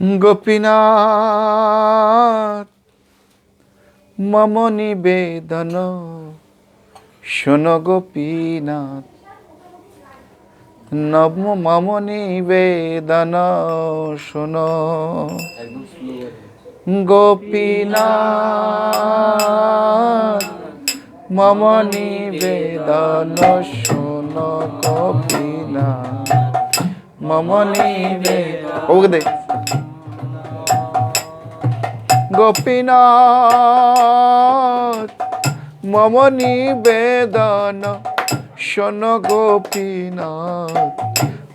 গোপীনাথ, মম নিবেদন। শোন গোপীনাথ নব মম নিবেদন। শোন গোপীনাথ, মম নিবেদন। শোন গোপীনাথ, মম নিবেদন। ওকে দে। গোপীনাথ মম নিবেদন শোন গোপীনাথ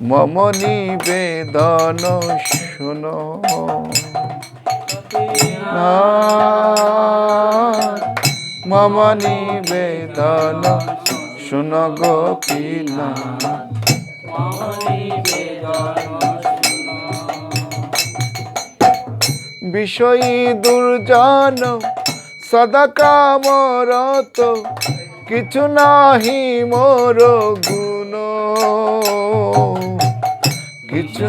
মম নিবেদন শোন মম নিবেদন শোন গোপীনাথ। বিষয়ী দুর্জন সদা কামরত কিছু নাহি মোর গুণ। কিছু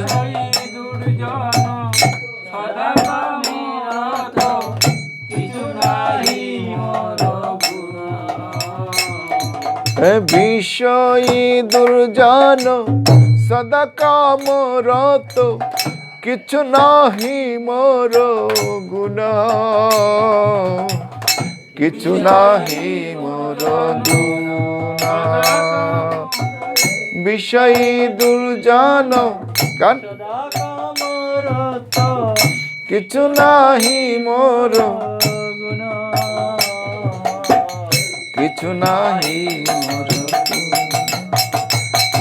বিষয়ী দুর্জন সদা কামরত কিছু নাহি মোর গুণ। কিছু নাহি মোর গুণ। বিষয়ী দুর্জন গান। কিছু নাহি মোর কিছু নাহি মোর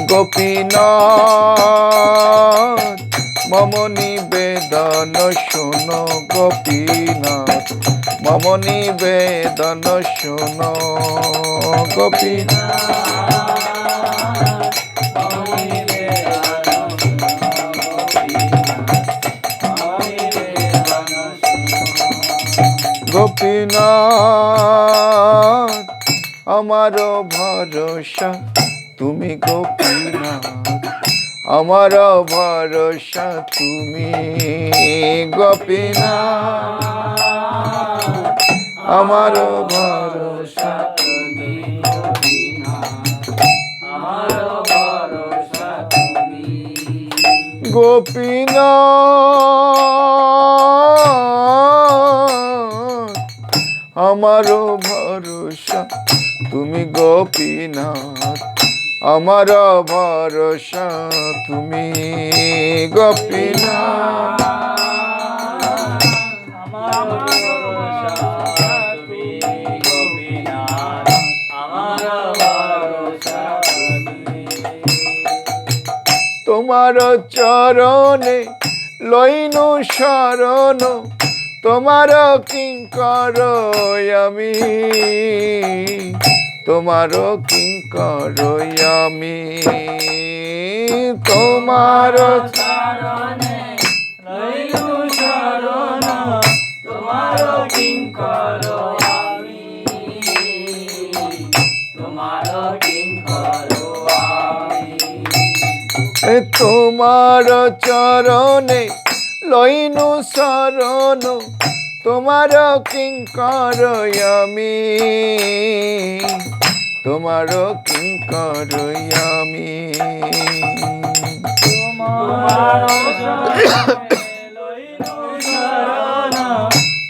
গোপীনাথ মম নিবেদন শোন গোপীনাথ। মম নিবেদন শোন গোপীনাথ। গোপীনাথ আমার ভরসা তুমি গোপীনাথ। আমার ভরসা তুমি গোপীনাথ। আমার ভরসা গোপীনাথ। আমার ভরসা তুমি গোপীনাথ। আমার ভরসা তুমি গোপীনাথ তোমার চরণে লইনু শরণ তোমার কিঙ্কর আমি। তোমার কিঙ্কর আমি তোমার তোমার চরণে লইনু শরণ তোমার কিঙ্কর আমি। তোমার কিঙ্কর আমি। তোমার কিঙ্কর আমি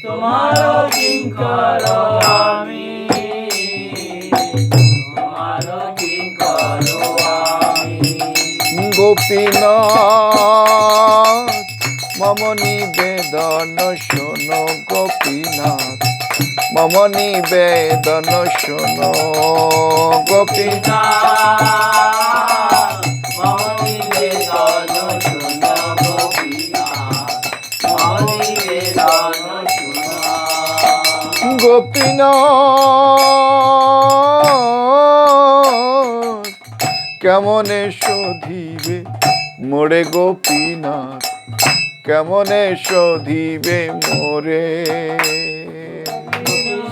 তোমার কিঙ্কর আমি? গোপীনাথ মম নিবেদন শোন গোপীনাথ। মম নিবেদন শোন গোপীনাথ। গোপীনাথ কেমনে শোধিবে মোরে গোপীনাথ? কেমনে শোধিবে মোরে?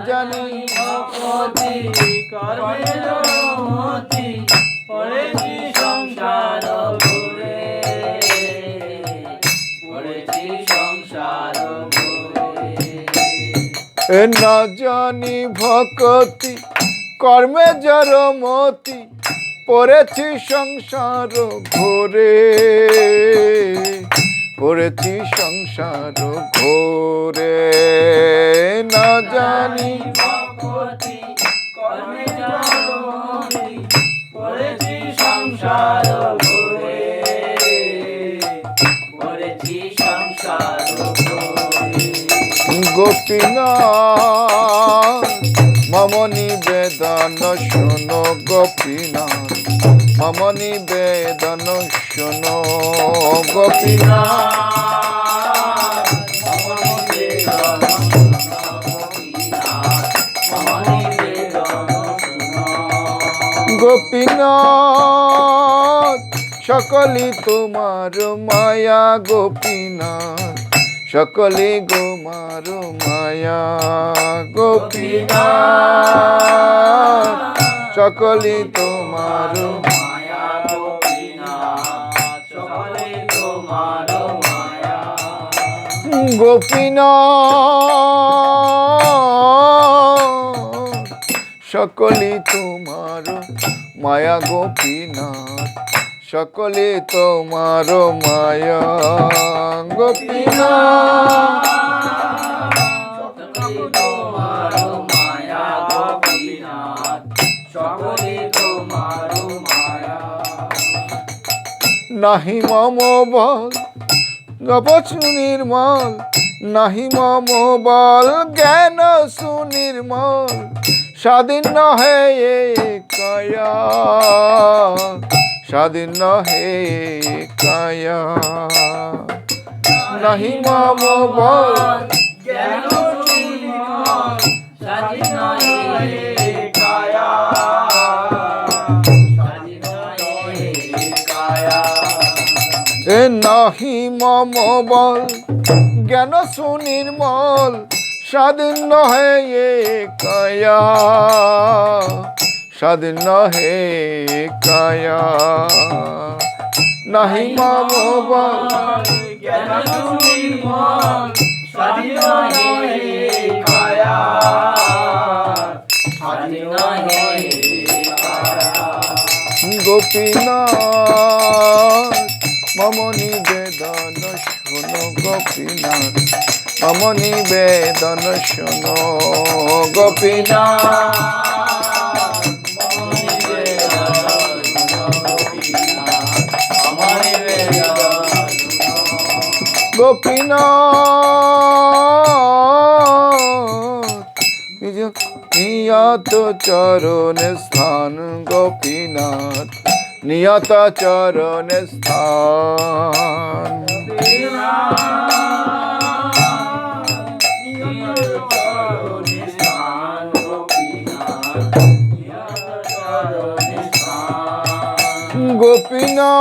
জানি ভগবতী কর্মে জড়মতি পড়েছি সংসার ঘুরে পড়েছি সংসার ঘুরে না জানি ভকতি কর্মে জড়মতি পড়েছি সংসার ঘোরে পড়েছি সংসার ঘোরে। না জানি ভগবতী কর্মে জড়মতি পড়েছি সংসার ঘুরে। পড়েছি সংসার গোপীনাথ মম নিবেদন শোনো গোপীনাথ। মম নিবেদন শোনো গোপীনাথ গোপীনাথ সকলি তোমার মায়া গোপীনাথ সকলে গোমার মায়া গোপীনাথ সকলে তোমার গোপীনাথ। সকলে তোমার মায়া গোপীনাথ। সকলে তোমার মায়া গোপীনাথ। নাহি মম বল গপ নির্মল নাহি মম বল, জ্ঞান সুনির্মল, স্বাধীন নহে কয়া স্বাধীন নহে কায়া নাহি মম বল এ নাহি মম বল, জ্ঞান সুনির্মল স্বাধীন নহে কায়া স্বাধীন নহে কায়া নাহি মম বল গোপীনাথ মম নিবেদন শোনো গোপীনাথ। মম নিবেদন শোনো গোপীনাথ। গোপীনাথ। নিজ নিয়ত চরণ স্থান গোপীনাথ। নিয়ত চরণ স্থান। গোপীনাথ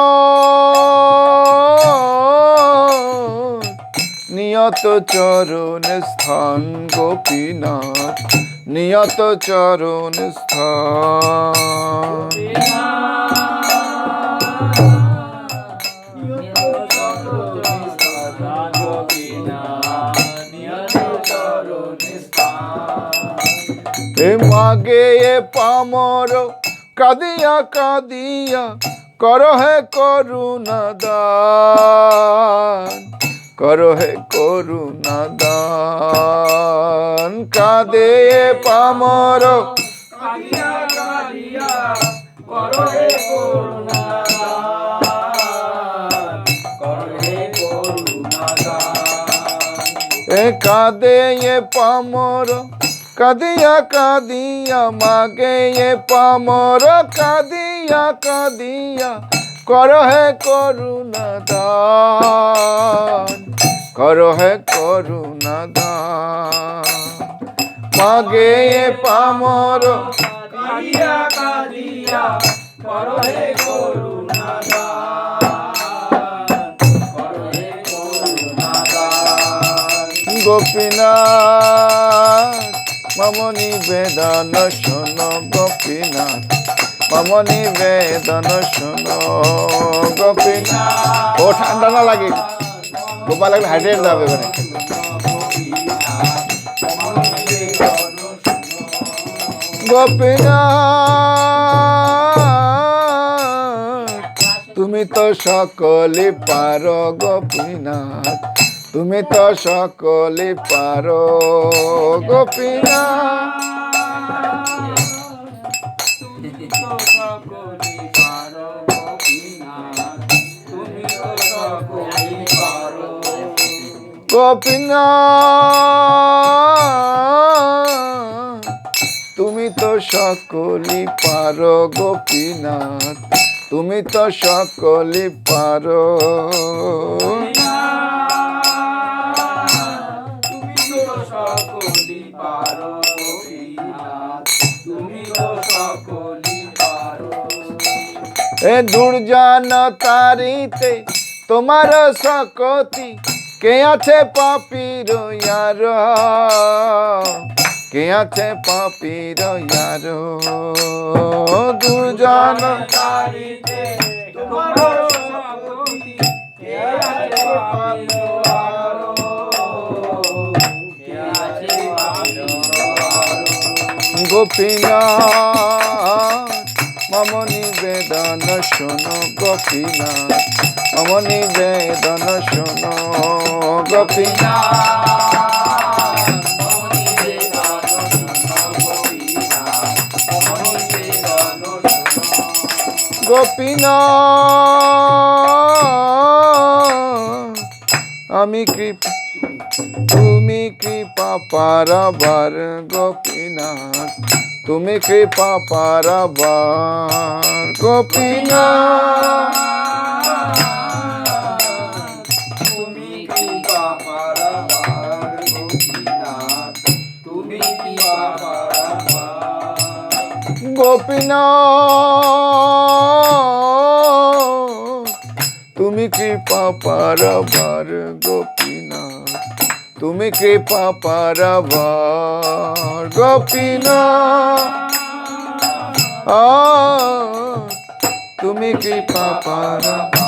নিয়ত চরণ স্থান গোপীনাথ নিয়ত চরণ স্থান। এ মাগে এ পামর কাদিয়া কাদিয়া কর হে করুণা দান কর হে করুণা দান কাদে এ পামর কালিয়া কালিয়া করো হে করুণা দান করো হে করুণা দান এ কাদে এ পামর কাদিয়া কাদিয়া মাগে এ পামর, কাদিয়া কাদিয়া কর হে করুণা দান কর হে করুণা দান মাগে এ পামর, কাঁদিয়া কাঁদিয়া করো হে করুণা গোপীনাথ মম নিবেদন শোন গোপীনাথ মম নিবেদন শোন গোপীনাথ। ও ঠান্ডা না লাগে। গোপাল লাগলে হাইড্রেট যাবে ওখানে গোপীনাথ, তুমি তো সকলে পারো গোপীনাথ। তুমি তো সকলে পারো গোপীনাথ গোপীনাথ তুমি তো সকলি পারো। গোপীনাথ তুমি তো সকলি পারো এ দুর্জন তারিতে তোমার সকতি কে আছে পাপির ইয়ার কে আছে পাপির ইয়ার দুর্জন গোপীনাথ মম নিবেদন শোন গোপীনাথ মম নিবেদন শোন গোপীনাথ গোপীনাথ আমি কৃপা তুমি কৃপা পারাবার গোপীনাথ তুমি কৃপা পারাবার গোপীনাথ। তুমি তুমি কৃপা পারাবার গোপীনাথ। তুমি কৃপা পারাবার গোপীনাথ আ, তুমি কৃপা পারাবার।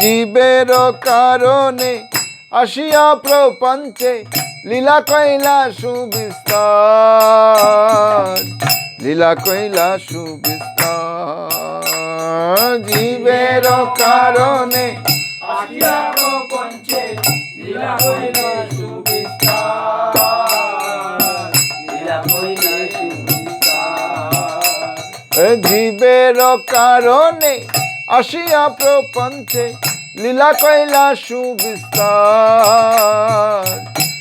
জীবের কারণে আসিয়া প্রপঞ্চে লীলা কইলা সুবিস্তার। লীলা কইলা সুবিস্তার। জীবের কারণে জীবের কারণে আসিয়া প্রপঞ্চে লীলা কইলা সুবিস্তার।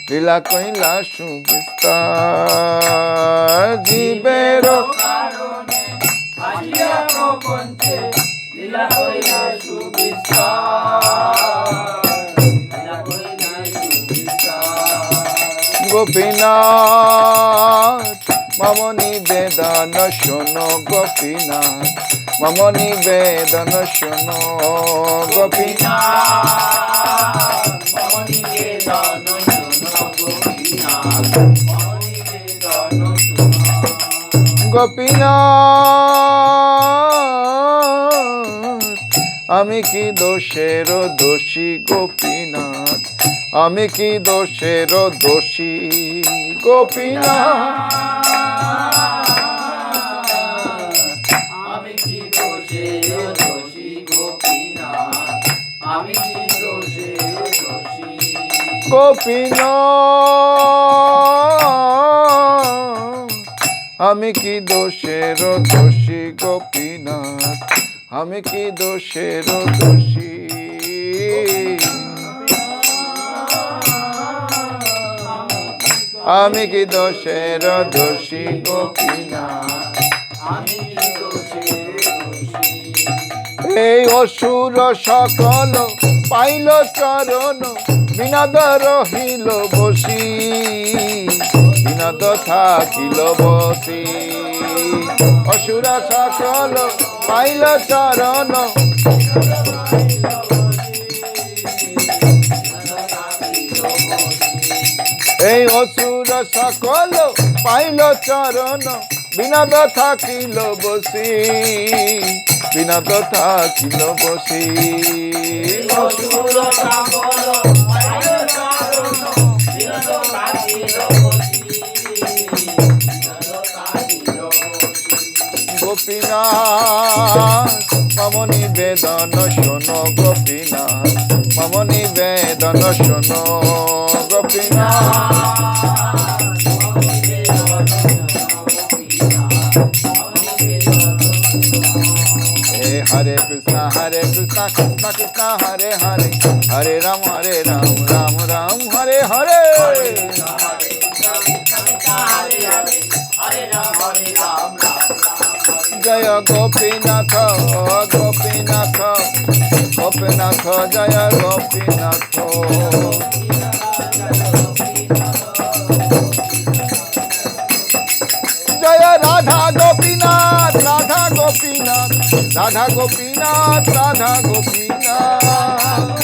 লীলা কইলা সুবিস্তার। জীবের কারণে আসিয়া প্রপঞ্চে লীলা গোপীনাথ মম নিবেদন শোনো গোপীনাথ মম নিবেদন শোনো গোপীনাথ। গোপীনাথ, আমি কি দোষের দোষী গোপীনাথ? আমি কি দোষের দোষী? গোপীনাথ। আমি কি দোষী? আমি কি দোষে দোষী? গোপীনাথ। আমি কি দোষের দোষী? গোপীনাথ। আমি কি দোষের দোষী? আমি কি দোষের দোষী দোষী। এই অসুর সকল পাইল চরণ, বিনাদ রহিল বসি, বিনাদ থাকিল বসি। অসুরা সকল পাইল চরণ এই অসুর সকল পাইল চরণ, বিনাদ থাকিল বসি, বিনাদ থাকিল বসি। গোপীনাথ, মম নিবেদন শোনো গোপীনাথ, মম নিবেদন শোনো। গোপীনাথ হে হরে কৃষ্ণ হরে কৃষ্ণ কৃষ্ণ কৃষ্ণ হরে হরে হরে রাম হরে রাম রাম রাম হরে হরে জয় গোপীনাথ গোপীনাথ গোপীনাথ রাধা গোপীনাথ রাধা গোপীনাথ রাধা গোপীনাথ রাধা গোপীনাথ।